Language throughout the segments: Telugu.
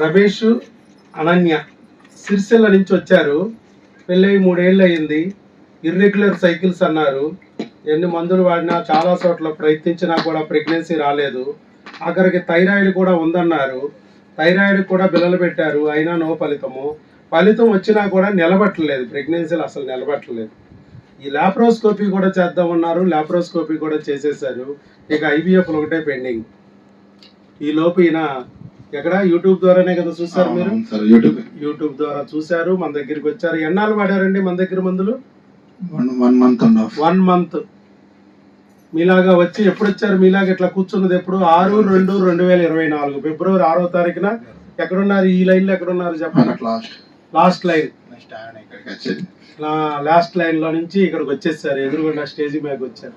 రమేష్ అనన్య సిరిసిల్ల నుంచి వచ్చారు. పెళ్ళై మూడేళ్ళు అయింది ఇర్రెగ్యులర్ సైకిల్స్ అన్నారు. ఎన్ని మందులు వాడినా చాలా చోట్ల ప్రయత్నించినా కూడా ప్రెగ్నెన్సీ రాలేదు. ఆఖరికి థైరాయిడ్ కూడా ఉందన్నారు. థైరాయిడ్ కూడా బిల్లలు పెట్టారు. అయినా నో ఫలితము. ఫలితం వచ్చినా కూడా నిలబట్టలేదు. ప్రెగ్నెన్సీలు అసలు నిలబట్టలేదు. ఈ లాప్రోస్కోపీ కూడా చేద్దామన్నారు. ల్యాప్రోస్కోపీ కూడా చేసేసారు ఇక ఐవీఎఫ్ ఒకటే పెండింగ్. ఈ లోపు ఈయన ఎక్కడ? యూట్యూబ్ ద్వారానే కదా చూసారు మీరు? యూట్యూబ్ యూట్యూబ్ ద్వారా చూశారు మన దగ్గరికి వచ్చారు. ఎన్నాళ్ళు వాడారండి మన దగ్గర మందులు? వన్ మంత్ వన్ మంత్ మీలాగా వచ్చి ఎప్పుడు వచ్చారు మీలాగా ఇట్లా కూర్చున్నది ఎప్పుడు? ఆరు రెండు రెండు వేల ఇరవై నాలుగు. ఫిబ్రవరి ఆరో తారీఖున ఎక్కడున్నారు? ఈ లైన్లో ఎక్కడున్నారు చెప్పండి. లాస్ట్ లాస్ట్ లైన్ లాస్ట్ లైన్లో నుంచి ఇక్కడికి వచ్చేసారు. ఎదురుగుండా స్టేజ్ మీద వచ్చారు.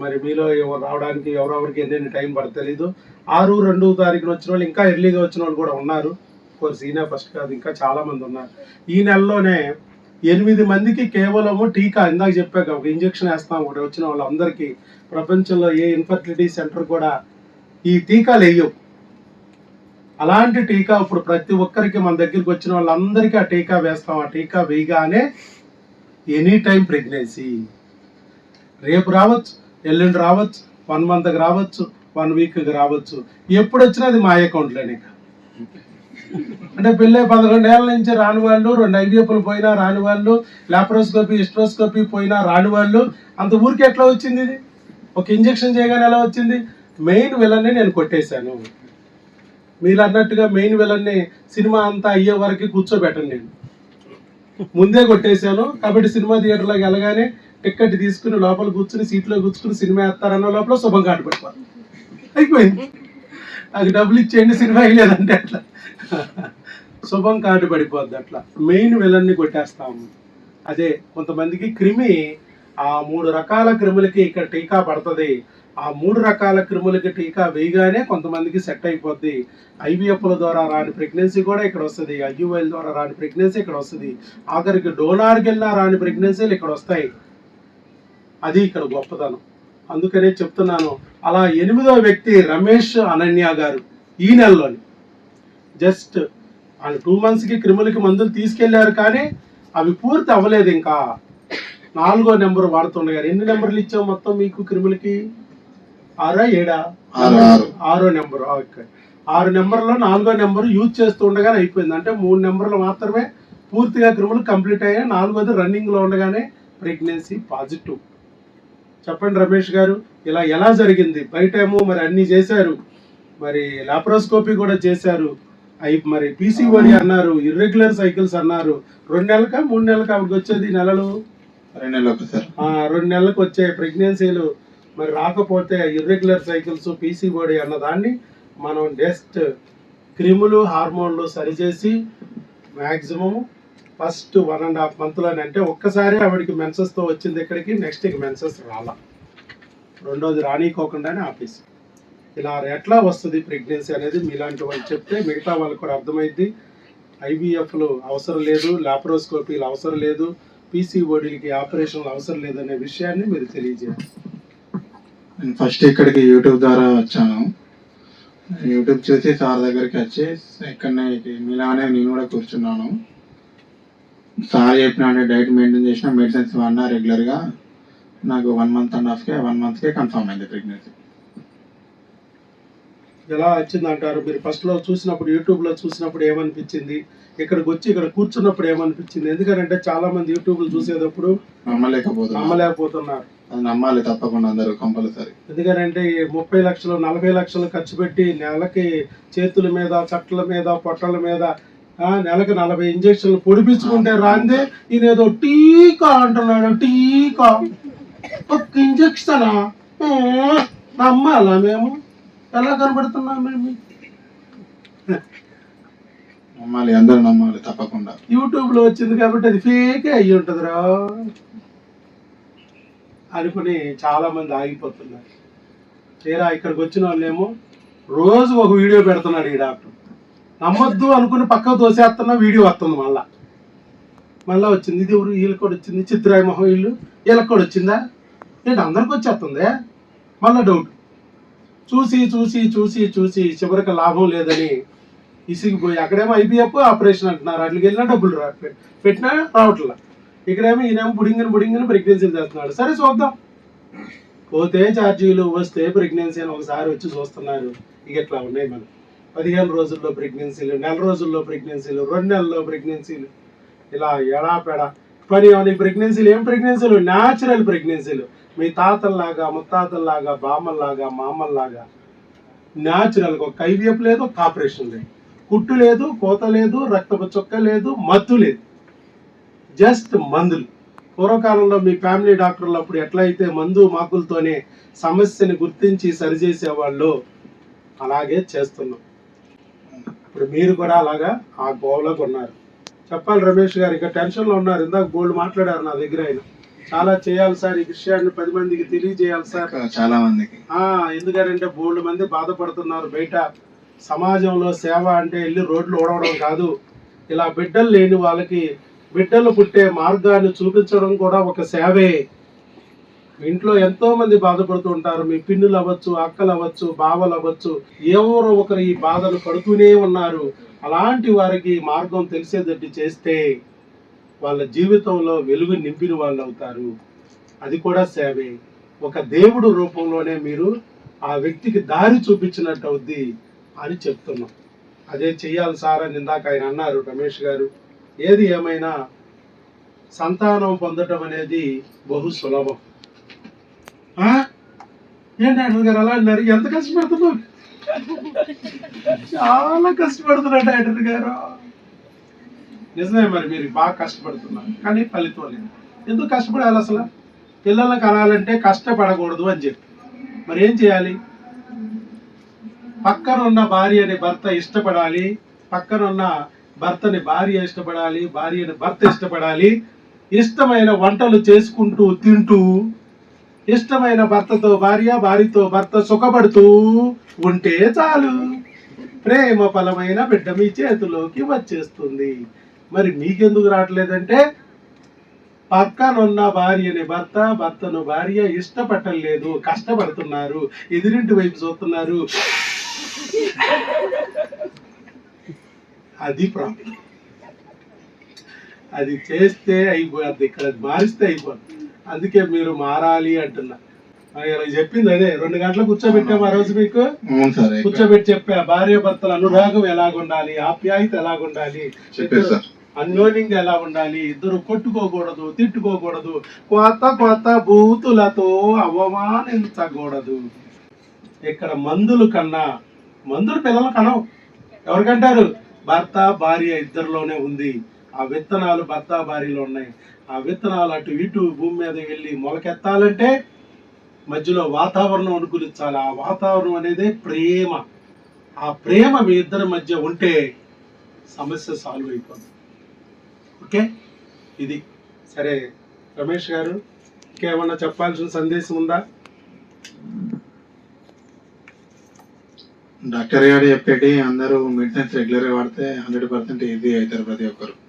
మరి మీలో ఎవరు రావడానికి ఎవరెవరికి ఎన్ని టైం పడుతుంది తెలీదు ఆరు రెండు తారీఖున వచ్చిన వాళ్ళు ఇంకా ఎర్లీగా వచ్చిన వాళ్ళు కూడా ఉన్నారు. కోర్స్ ఈయన ఫస్ట్ కాదు ఇంకా చాలామంది ఉన్నారు. ఈ నెలలోనే ఎనిమిది మందికి కేవలము టీకా ఇందాక చెప్పాక ఒక ఇంజెక్షన్ వేస్తాం ఒకటి వచ్చిన వాళ్ళందరికీ ప్రపంచంలో ఏ ఇన్ఫర్టిలిటీ సెంటర్ కూడా ఈ టీకాలు వేయవు. అలాంటి టీకా ఇప్పుడు ప్రతి ఒక్కరికి మన దగ్గరికి వచ్చిన వాళ్ళందరికీ ఆ టీకా వేస్తాం. ఆ టీకా వేయగానే ఎనీ టైం ప్రెగ్నెన్సీ. రేపు రావచ్చు. ఎల్లుండి రావచ్చు వన్ మంత్కి రావచ్చు వన్ వీక్కి రావచ్చు. ఎప్పుడు వచ్చినా అది మా అకౌంట్లోనే అంటే పెళ్ళే పదకొండు ఏళ్ళ నుంచి రాని వాళ్ళు రెండు ఐడిఎఫ్లు పోయినా రాని వాళ్ళు లాప్రోస్కోపీ హిస్ట్రోస్కోపీ పోయినా రాని వాళ్ళు అంత ఊరికి ఎట్లా వచ్చింది ఇది? ఒక ఇంజెక్షన్ చేయగానే ఎలా వచ్చింది? మెయిన్ విలన్ని నేను కొట్టేశాను. మీరు అన్నట్టుగా మెయిన్ విలన్ని సినిమా అంతా అయ్యే వరకు కూర్చోబెట్టను నేను. ముందే కొట్టేశాను కాబట్టి సినిమా థియేటర్లోకి వెళ్ళగానే టిక్కెట్ తీసుకుని లోపల కూర్చుని సీట్లో కూర్చుని సినిమా వేస్తారన్న లోపల శుభం కార్డు పెట్టుకోవాలి అయిపోయింది. నాకు డబ్బులు ఇచ్చేయండి సినిమా వేయలేదంటే అట్లా శుభం కార్డు పడిపోద్ది అట్లా. మెయిన్ విలన్ని కొట్టేస్తాము అదే కొంతమందికి క్రిమి ఆ మూడు రకాల క్రిములకి ఇక్కడ టీకా పడుతుంది. ఆ మూడు రకాల క్రిములకి టీకా వేయగానే కొంతమందికి సెట్ అయిపోద్ది. ఐవీఎఫ్ల ద్వారా రాని ప్రెగ్నెన్సీ కూడా ఇక్కడ వస్తుంది. ఐయుఎల్ ద్వారా రాని ప్రెగ్నెన్సీ ఇక్కడ వస్తుంది. ఆఖరికి డోనార్కి వెళ్ళినా రాని ప్రెగ్నెన్సీలు ఇక్కడ వస్తాయి. అది ఇక్కడ గొప్పతనం. అందుకనే చెప్తున్నాను అలా ఎనిమిదో వ్యక్తి రమేష్ అనన్య గారు ఈ నెలలోని జస్ట్ ఆయన టూ మంత్స్కి క్రిములకి మందులు తీసుకెళ్ళారు కానీ అవి పూర్తి అవ్వలేదు ఇంకా. నాలుగో నెంబర్ వాడుతుండగారు ఎన్ని నెంబర్లు ఇచ్చాం మొత్తం మీకు క్రిములకి? ఆరా ఏడా. ఆరో నెంబర్ ఓకే. ఆరు నెంబర్లో నాలుగో నెంబర్ యూజ్ చేస్తూ ఉండగానే అయిపోయింది. అంటే మూడు నెంబర్లు మాత్రమే పూర్తిగా క్రిములు కంప్లీట్ అయ్యాయి. నాలుగోది రన్నింగ్లో ఉండగానే ప్రెగ్నెన్సీ పాజిటివ్ చెప్పండి రమేష్ గారు ఇలా ఎలా జరిగింది? బయట ఏమో మరి అన్ని చేశారు. మరి లాప్రోస్కోపీ కూడా చేశారు. అయి మరి పీసీఓడి అన్నారు ఇర్రెగ్యులర్ సైకిల్స్ అన్నారు. రెండు నెలలకా మూడు నెలలకా ఆవిడకి వచ్చేది నెలలు? రెండు నెలలు ఒకసారి ఆ, రెండు నెలలకు వచ్చే ప్రెగ్నెన్సీలు. మరి రాకపోతే ఇర్రెగ్యులర్ సైకిల్స్ పీసీఓడి అన్న దాన్ని మనం జస్ట్ క్రిములు హార్మోన్లు సరిచేసి maximum first one and half మంత్లోనే అంటే ఒక్కసారి ఆవిడకి మెన్సెస్తో వచ్చింది ఇక్కడికి నెక్స్ట్ ఇక మెన్సెస్ రాలా. రెండోది రానికోకుండానే ఆపేసి ఇలా ఎట్లా వస్తుంది ప్రెగ్నెన్సీ అనేది మీలాంటి వాళ్ళు చెప్తే మిగతా వాళ్ళకి కూడా అర్థమైద్ది. ఐవీఎఫ్లు అవసరం లేదు లాప్రోస్కోపీలు అవసరం లేదు పీసీఓడీలకి ఆపరేషన్లు అవసరం లేదనే విషయాన్ని మీరు తెలియజేయాలి నేను ఫస్ట్ ఇక్కడికి యూట్యూబ్ ద్వారా వచ్చాను. యూట్యూబ్ చూసి సార్ దగ్గరికి వచ్చి ఇక్కడనే మీలానే నేను కూడా కూర్చున్నాను. సార్ చెప్పిన డైట్ మెయింటైన్ చేసిన మెడిసిన్స్ వాడినా రెగ్యులర్గా నాకు వన్ మంత్ అండ్ హాఫ్కే వన్ మంత్కే కన్ఫర్మ్ అయింది ప్రెగ్నెన్సీ. ఎలా వచ్చింది అంటారు? మీరు ఫస్ట్లో చూసినప్పుడు యూట్యూబ్లో చూసినప్పుడు ఏమనిపించింది? ఇక్కడికి వచ్చి ఇక్కడ కూర్చున్నప్పుడు ఏమనిపించింది? ఎందుకంటే చాలా మంది యూట్యూబ్లో చూసేటప్పుడు నమ్మలేకపోతున్నా నమ్మలేకపోతున్నారు. అది నమ్మాలి తప్పకుండా అందరూ కంపల్సరీ. ఎందుకంటే ఈ ముప్పై లక్షలు నలభై లక్షలు ఖర్చు పెట్టి నెలకి చేతుల మీద చట్ల మీద పొట్టల మీద నెలకి నలభై ఇంజక్షన్లు పొడిపించుకుంటే రాందే ఈయన ఏదో టీకా అంటున్నాడు టీకా. ఒక్క ఇంజక్షనా? నమ్మాలా మేము? ఎలా కనబడుతున్నాం మేము? నమ్మాలి అందరూ నమ్మాలి తప్పకుండా. యూట్యూబ్లో వచ్చింది కాబట్టి అది ఫేకే అయ్యి ఉంటుందిరా. అనుకుని చాలా మంది ఆగిపోతున్నారు. తీరా ఇక్కడికి వచ్చిన వాళ్ళేమో రోజు ఒక వీడియో పెడుతున్నాడు ఈ డాక్టర్. నమ్మొద్దు అనుకుని పక్కకు తోసేస్తున్న వీడియో వస్తుంది మళ్ళా. మళ్ళీ వచ్చింది. ఇది ఎవరు? వీళ్ళకి కూడా వచ్చింది. చిత్రాయి మొహం వీళ్ళు. వీళ్ళకి కూడా వచ్చిందా? ఏంటి? అందరికి వచ్చేస్తుంది? మళ్ళా డౌట్ చూసి చూసి చూసి చూసి చివరికి లాభం లేదని ఇసిగిపోయి అక్కడేమో ఐబీఎఫ్ ఆపరేషన్ అంటున్నారు. అట్లకి వెళ్ళినా డబ్బులు రా పెట్టినా రావట్లా. ఇక్కడేమో ఈయనేమో బుడింగిని బుడింగిని ప్రెగ్నెన్సీలు చేస్తున్నాడు. సరే చూద్దాం. పోతే ఛార్జీలు వస్తే ప్రెగ్నెన్సీ అని ఒకసారి వచ్చి చూస్తున్నారు. ఇక ఇట్లా ఉన్నాయి మనం పదిహేను రోజుల్లో ప్రెగ్నెన్సీలు నెల రోజుల్లో ప్రెగ్నెన్సీలు రెండు నెలల్లో ప్రెగ్నెన్సీలు ఇలా ఎడాపెడా పని అని ప్రెగ్నెన్సీలు ఏం ప్రెగ్నెన్సీలు న్యాచురల్ ప్రెగ్నెన్సీలు మీ తాతల్లాగా ముత్తాతల్లాగా బామ్మల్లాగా మామల్లాగా న్యాచురల్గా ఒక కైవ్యపు లేదు ఒక ఆపరేషన్ లేదు. కుట్టు లేదు కోత లేదు రక్తపు చొక్క లేదు మత్తు లేదు. జస్ట్ మందులు. పూర్వకాలంలో మీ ఫ్యామిలీ డాక్టర్లు అప్పుడు ఎట్లయితే మందు మాకులతోనే సమస్యని గుర్తించి సరిచేసేవాళ్ళు అలాగే చేస్తున్నాం. ఇప్పుడు మీరు కూడా అలాగా ఆ గోవలోకి ఉన్నారు చెప్పాలి రమేష్ గారు ఇక టెన్షన్లో ఉన్నారు. ఇందాక బోల్డ్ మాట్లాడారు నా దగ్గర ఆయన. చాలా చేయాలి సార్ ఈ విషయాన్ని పది మందికి తెలియజేయాలి సార్. చాలా మందికి. ఆ ఎందుకంటే బోల్డ్ మంది బాధపడుతున్నారు. బయట సమాజంలో సేవ అంటే వెళ్ళి రోడ్లు ఓడవడం కాదు. ఇలా బిడ్డలు లేని వాళ్ళకి బిడ్డలు పుట్టే మార్గాన్ని చూపించడం కూడా ఒక సేవే. ఇంట్లో ఎంతో మంది బాధపడుతూ ఉంటారు. మీ పిన్నులు అవ్వచ్చు అక్కలు అవ్వచ్చు బావలు అవ్వచ్చు ఎవరో ఒకరు ఈ బాధలు పడుతూనే ఉన్నారు. అలాంటి వారికి మార్గం తెలిసేటట్టు చేస్తే వాళ్ళ జీవితంలో వెలుగు నింపిన వాళ్ళు అవుతారు. అది కూడా సేవే. ఒక దేవుడు రూపంలోనే మీరు ఆ వ్యక్తికి దారి చూపించినట్టు అవుద్ది అని చెప్తున్నాం. అదే చెయ్యాలి సార్ అని ఇందాక ఆయన అన్నారు రమేష్ గారు. ఏది ఏమైనా సంతానం పొందటం అనేది బహు సులభం. ఏంటి డాక్టర్ గారు అలా అన్నారు? ఎంత కష్టపడుతున్నావు చాలా కష్టపడుతున్నారు డాక్టర్ గారు. నిజమే మరి మీరు బాగా కష్టపడుతున్నారు. కానీ ఫలితం లేదు. ఎందుకు కష్టపడాలి అసలు? పిల్లల్ని కనాలంటే కష్టపడకూడదు అని చెప్పి. మరి ఏం చేయాలి? పక్కనున్న భార్యని భర్త ఇష్టపడాలి. పక్కనున్న భర్తని భార్య ఇష్టపడాలి. భార్యని భర్త ఇష్టపడాలి. ఇష్టమైన వంటలు చేసుకుంటూ తింటూ ఇష్టమైన భర్తతో భార్య భార్యతో భర్త సుఖపడుతూ ఉంటే చాలు. ప్రేమ ఫలమైన బిడ్డ మీ చేతిలోకి వచ్చేస్తుంది. మరి మీకెందుకు రావట్లేదంటే పక్కనున్న భార్యని భర్త భర్తను భార్య ఇష్టపట్టలేదు కష్టపడుతున్నారు ఎదురింటి వైపు చూస్తున్నారు. అది ప్రాబ్లం అది చేస్తే అయిపోద్ది ఇక్కడ మారిస్తే అయిపోద్ది అందుకే మీరు మారాలి అంటున్నా. మరి ఇలా చెప్పింది అదే రెండు గంటలు కూర్చోబెట్టాము ఆ రోజు మీకు? కూర్చోబెట్టి చెప్పా భార్య భర్తల అనురాగం ఎలాగుండాలి ఆప్యాయత ఎలాగుండాలి అన్యోన్యంగా ఎలా ఉండాలి ఇద్దరు కొట్టుకోకూడదు తిట్టుకోకూడదు కొత్త కొత్త బూతులతో అవమానించకూడదు. ఇక్కడ మందులు కన్నా మందులు పిల్లలు కనవు. ఎవరికంటారు? భర్త భార్య ఇద్దరిలోనే ఉంది. ఆ విత్తనాలు భర్త భార్యలో ఉన్నాయి. ఆ విత్తనాలు అటు ఇటు భూమి మీద వెళ్ళి మొలకెత్తాలంటే మధ్యలో వాతావరణం అనుకూలించాలి. ఆ వాతావరణం అనేది ప్రేమ. ఆ ప్రేమ మీ ఇద్దరి మధ్య ఉంటే సమస్య సాల్వ్ అయిపోతుంది ఓకే? ఇది. సరే. రమేష్ గారు ఇంకేమన్నా చెప్పాల్సిన సందేశం ఉందా? డాక్టర్ గారు చెప్పేటి అందరూ మెడిసిన్స్ రెగ్యులర్గా వాడితే హండ్రెడ్ పర్సెంట్ ఈజీ అవుతారు ప్రతి ఒక్కరు.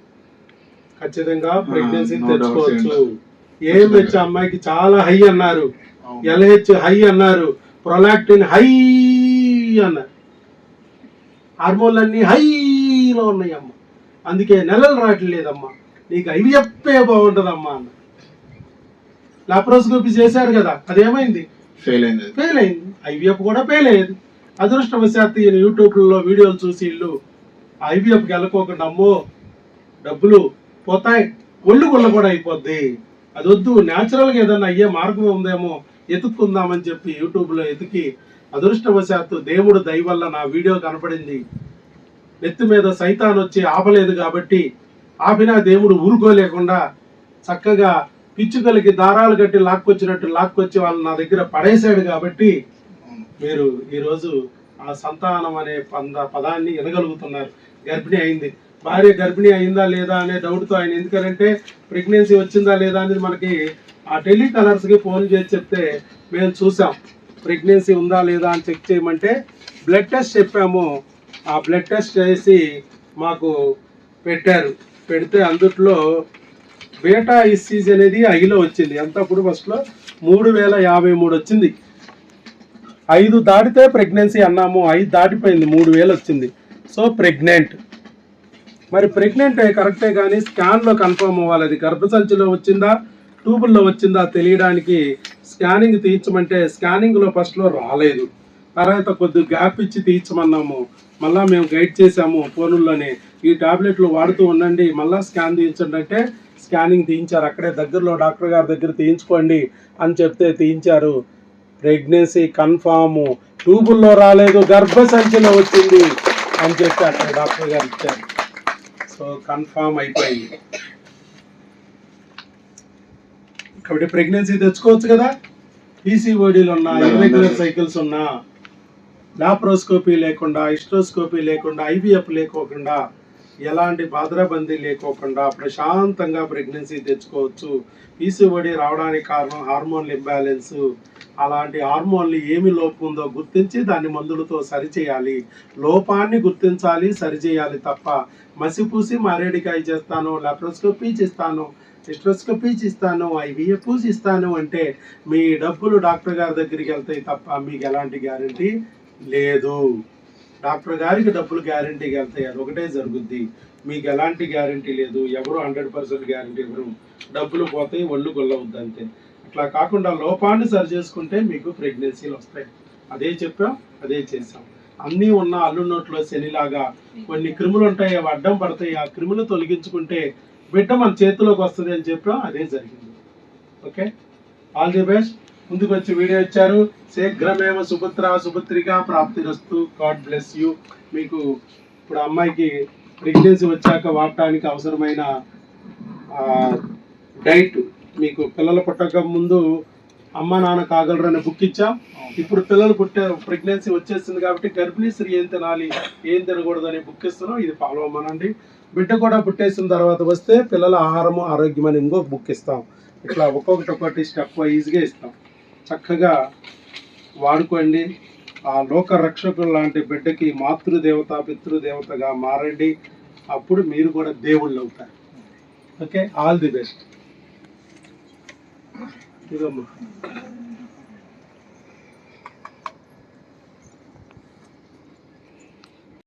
ఖచ్చితంగా ప్రెగ్నెన్సీ తెచ్చుకోవచ్చు. ఏఎంహెచ్ అమ్మాయికి చాలా హై అన్నారు. ఎల్హెచ్ హై అన్నారు. ప్రొలాక్టిన్ హై అన్నారు. హార్మోన్లన్నీ హైలో ఉన్నాయి అమ్మ అందుకే నెలలు రావట్లేదమ్మా. నీకు ఐవిఎఫ్ఏ బాగుంటుందమ్మా అన్న. లాప్రోస్కోపీ చేశారు కదా అదేమైంది? ఫెయిల్ అయింది. ఫెయిల్ అయింది. ఐవీఎఫ్ కూడా ఫెయిల్ అయ్యేది. అదృష్టవశాత్తు ఈయన యూట్యూబ్లో వీడియోలు చూసి ఇల్లు ఐవీఎఫ్కి వెళ్ళకోకుండా అమ్మో డబ్బులు పోతాయి. ఒళ్ళు గుళ్ళ కూడా అయిపోద్ది. అది వద్దు న్యాచురల్గా ఏదన్నా అయ్యే మార్గం ఉందేమో ఎతుక్కుందామని చెప్పి యూట్యూబ్లో ఎతికి అదృష్టవశాత్తు దేవుడు దయ వల్ల నా వీడియో కనపడింది. నెత్తి మీద సైతాన్ వచ్చి ఆపలేదు కాబట్టి ఆపినా దేవుడు ఊరుకోలేకుండా చక్కగా పిచ్చుకలకి దారాలు కట్టి లాక్కొచ్చినట్టు లాక్కొచ్చి వాళ్ళు నా దగ్గర పడేశాడు కాబట్టి మీరు ఈరోజు ఆ సంతానం అనే పంద పదాన్ని వినగలుగుతున్నారు. గర్భిణి అయింది. భార్య గర్భిణి అయిందా లేదా అనే డౌట్తో ఆయన ఎందుకంటే ప్రెగ్నెన్సీ వచ్చిందా లేదా అనేది మనకి ఆ టెలికాలర్స్కి ఫోన్ చేసి చెప్తే మేము చూసాం. ప్రెగ్నెన్సీ ఉందా లేదా అని చెక్ చేయమంటే బ్లడ్ టెస్ట్ చెప్పాము. ఆ బ్లడ్ టెస్ట్ చేసి మాకు పెట్టారు. పెడితే అందుట్లో బేటా ఇస్సీజ్ అనేది ఐలో వచ్చింది. ఎంత అప్పుడు ఫస్ట్లో? మూడు వేల యాభై మూడు వచ్చింది. ఐదు దాటితే ప్రెగ్నెన్సీ అన్నాము. ఐదు దాటిపోయింది. మూడు వేలు వచ్చింది. So pregnant. మరి ప్రెగ్నెంట్ కరెక్టే కానీ స్కాన్లో కన్ఫర్మ్ అవ్వాలి. అది గర్భసంచిలో వచ్చిందా ట్యూబుల్లో వచ్చిందా తెలియడానికి స్కానింగ్ తీయించమంటే స్కానింగ్లో ఫస్ట్లో రాలేదు. తర్వాత కొద్ది గ్యాప్ ఇచ్చి తీయించమన్నాము. మళ్ళీ మేము గైడ్ చేసాము ఫోనుల్లోనే. ఈ టాబ్లెట్లు వాడుతూ ఉండండి మళ్ళీ స్కాన్ తీయించండి అంటే స్కానింగ్ తీయించారు. అక్కడే దగ్గరలో డాక్టర్ గారి దగ్గర తీయించుకోండి అని చెప్తే తీయించారు. ప్రెగ్నెన్సీ కన్ఫాము ట్యూబుల్లో రాలేదు గర్భసంచిలో వచ్చింది అని చెప్పి అక్కడ డాక్టర్ గారు ఇచ్చారు. సో కన్ఫామ్ అయిపోయింది. కాబట్టి ప్రెగ్నెన్సీ తెచ్చుకోవచ్చు కదా? పీసీఓడీలు ఉన్నా ఇర్రెగ్యులర్ సైకిల్స్ ఉన్నా లాప్రోస్కోపీ లేకుండా హిస్ట్రోస్కోపీ లేకుండా ఐవీఎఫ్ లేకోకుండా ఎలాంటి బాధరబందీ లేకోకుండా ప్రశాంతంగా ప్రెగ్నెన్సీ తెచ్చుకోవచ్చు. పీసీఓడి రావడానికి కారణం హార్మోన్ ఇంబ్యాలెన్స్. అలాంటి హార్మోన్లు ఏమి లోపం ఉందో గుర్తించి దాన్ని మందులతో సరిచేయాలి. లోపాన్ని గుర్తించాలి సరిచేయాలి తప్ప మసిపూసి మారేడికాయ చేస్తాను లాప్రోస్కోపీ చేస్తాను హిస్ట్రోస్కోపీ ఇస్తాను ఐవీఎఫ్ ఇస్తాను అంటే మీ డబ్బులు డాక్టర్ గారి దగ్గరికి వెళ్తాయి తప్ప మీకు ఎలాంటి గ్యారంటీ లేదు. డాక్టర్ గారికి డబ్బులు గ్యారంటీకి వెళ్తాయి అది ఒకటే జరుగుద్ది. మీకు ఎలాంటి గ్యారంటీ లేదు ఎవరు హండ్రెడ్ పర్సెంట్ గ్యారంటీ ఎవరు డబ్బులు పోతాయి ఒళ్ళు గొల్లవుద్ది అంతే. అట్లా కాకుండా లోపాన్ని సరి చేసుకుంటే మీకు ప్రెగ్నెన్సీలు వస్తాయి. అదే చెప్పాం అదే చేసాం అన్నీ ఉన్న అల్లు నోట్లో శనిలాగా కొన్ని క్రిములు ఉంటాయి అవి అడ్డం పడతాయి. ఆ క్రిములు తొలగించుకుంటే బిడ్డ మన చేతిలోకి వస్తుంది అని చెప్పాం అదే జరిగింది. ఓకే? ఆల్ ది బెస్ట్ ముందుకు వచ్చి వీడియో ఇచ్చారు. శీఘ్రమేమ సుభద్ర సుపుత్రిక ప్రాప్తిరస్తు. గాడ్ బ్లెస్ యూ మీకు ఇప్పుడు అమ్మాయికి ప్రెగ్నెన్సీ వచ్చాక వాడటానికి అవసరమైన డైట్ మీకు పిల్లలు పుట్టక ముందు అమ్మ నాన్న కాగలరు అనే బుక్ ఇచ్చాం ఇప్పుడు పిల్లలు పుట్టే ప్రెగ్నెన్సీ వచ్చేసింది కాబట్టి గర్భిణీ స్త్రీ ఏం తినాలి ఏం తినకూడదు అనే బుక్ ఇస్తున్నాం. ఇది ఫాలో అవ్వమనండి. బిడ్డ కూడా పుట్టేసిన తర్వాత వస్తే పిల్లల ఆహారము ఆరోగ్యం అని ఇంకొక బుక్ ఇస్తాం. ఇట్లా ఒక్కొక్కటి ఒక్కొక్కటి స్టెప్ వైజ్గా ఇస్తాం. చక్కగా వాడుకోండి. ఆ లోక రక్షకులు లాంటి బిడ్డకి మాతృదేవత పితృదేవతగా మారండి. అప్పుడు మీరు కూడా దేవుళ్ళు అవుతారు. ఓకే? All the best 이거 뭐.